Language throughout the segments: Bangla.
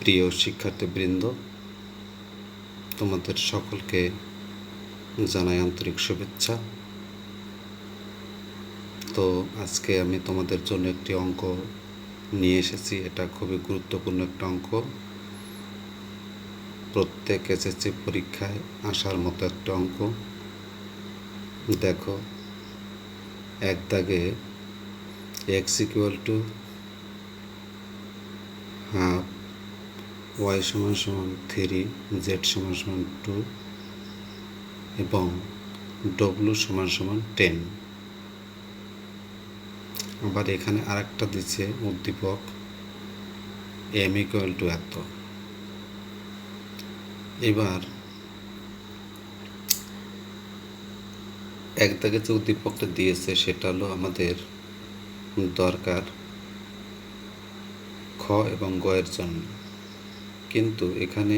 প্রিয় শিক্ষার্থীবৃন্দ, তোমাদের সকলকে জানাই আন্তরিক শুভেচ্ছা। তো আজকে আমি তোমাদের জন্য একটি অঙ্ক নিয়ে এসেছি, এটা খুবই গুরুত্বপূর্ণ একটা অঙ্ক। প্রত্যেক এসএসসি পরীক্ষায় আসার মতো একটা অঙ্ক। দেখো, এক দাগে X equal to half Y সমান সমান থ্রি, জেড সমান সমান টু এবং ডব্লু সমান সমান টেন। আবার এখানে আরেকটা দিচ্ছে উদ্দীপক এম ইকুয়াল টু এত। এবার এক দাগে যে উদ্দীপকটা দিয়েছে, সেটা হলো আমাদের দরকার খ এবং গয়ের জন্য। কিন্তু এখানে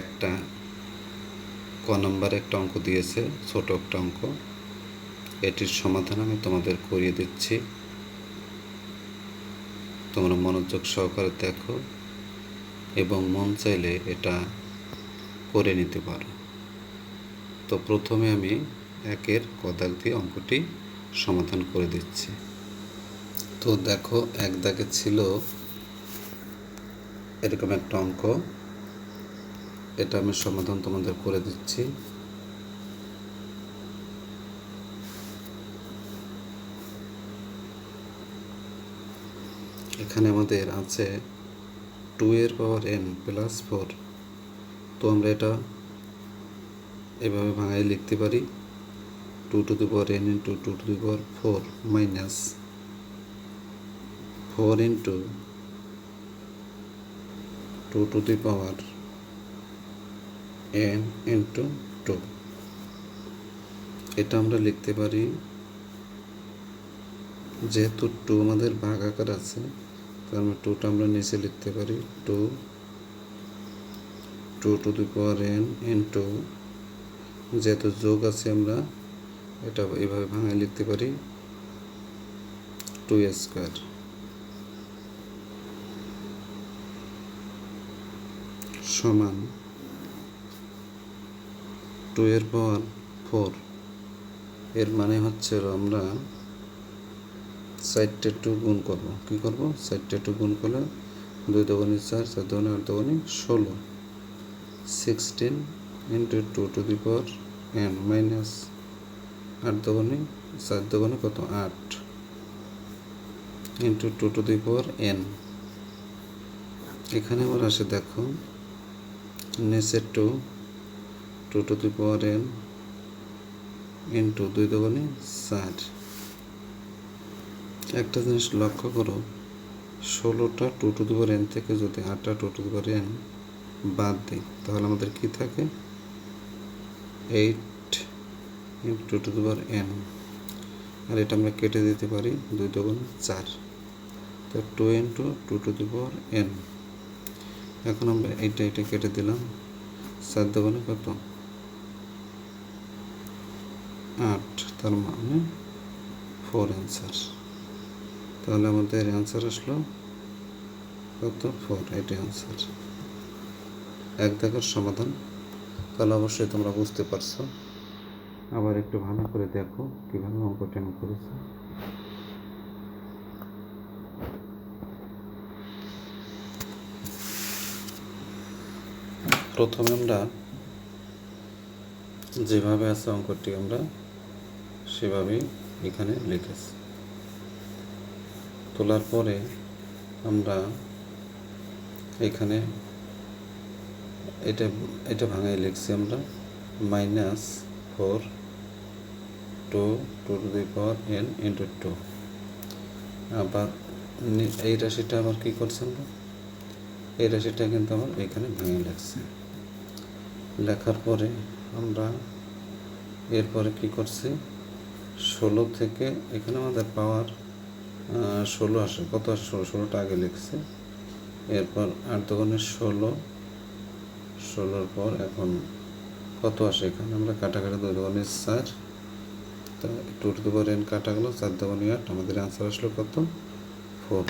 একটা ক নম্বর একটা অঙ্ক দিয়েছে, ছোট একটা অঙ্ক। এটির সমাধান আমি তোমাদের করিয়ে দিচ্ছি। তোমরা মনোযোগ সহকারে দেখো এবং মন চাইলে এটা করে নিতে পারো। তো প্রথমে আমি একের কদাক দিয়ে অঙ্কটি সমাধান করে দিচ্ছি। তো দেখো, এক দাগে ছিল এরকম একটা অঙ্ক। এটা আমি সমাধান তোমাদের করে দিচ্ছি। এখানে আমাদের আছে টু এর পাওয়ার এন প্লাস ফোর তো আমরা এটা এভাবে ভাঙাই লিখতে পারি। Two to the power N into two to the power four minus four into two to the power N into two এটা আমরা লিখতে পারি, যেহেতু টু আমাদের ভাগ আকার আছে, তার মানে টুটা আমরা নিচে লিখতে পারি two two to the power N into যেহেতু যোগ আছে আমরা এটা এইভাবে ভাঙায় লিখতে পারি টু স্কোয়ার সমান। টু এর পাওয়ার ফোর। এর মানে হচ্ছে আমরা চারটে টু গুণ করব। কী করব? চারটে টু গুণ করলে দুই দোকানি চার চার দোকানি, আট দোকানি, ষোলো। Sixteen into two to the power N minus আট দোকানি, চার দোকানি কত? আট। Into two to the power N এখানে আবার আসে দেখো নিচের two two to the power N into দুই দোকানে চার একটা জিনিস লক্ষ্য করো, ষোলোটা two to the power N থেকে যদি আটটা two to the power N বাদ দিই, তাহলে আমাদের কি থাকে? Eight into two to the power N আর এটা আমরা কেটে দিতে পারি দুই দোকানে চার। তো two into two to the power N এখন আমরা এইটা এটা কেটে দিলাম। চার দোকানে কত? আট, তার মানে ফোর অ্যান্সার তাহলে আমাদের অ্যান্সার আসলো কত? ফোর এটি অ্যান্সার এক দেখার সমাধান। তাহলে অবশ্যই তোমরা বুঝতে পারছ। আবার একটু ভালো করে দেখো কীভাবে অঙ্কটা আমি করেছি। প্রথমে আমরা যেভাবে আছে অঙ্কটি আমরা সেভাবেই এখানে লিখেছি। তোলার পরে আমরা এখানে এটা এটা ভাঙাই লিখছি আমরা minus four two two to the power N into two. আবার এই রাশিটা আবার কী করছে আমরা? এই রাশিটা কিন্তু আমার এখানে ভেঙে লাগছে লেখার পরে আমরা এরপরে কি করছি? ষোলো থেকে, এখানে আমাদের পাওয়ার ষোলো আসে, কত আসে? ষোলো, ষোলোটা আগে লিখছে। এরপর আট দোকানে ষোলো, ষোলোর পর এখন কত আসে এখানে? আমরা কাটাকাটি দুই দোকানে চার। তা টু টু দুবার এন কাটা গেলো, চার দোকানে আট, আমাদের অ্যান্সার আসলো কত? ফোর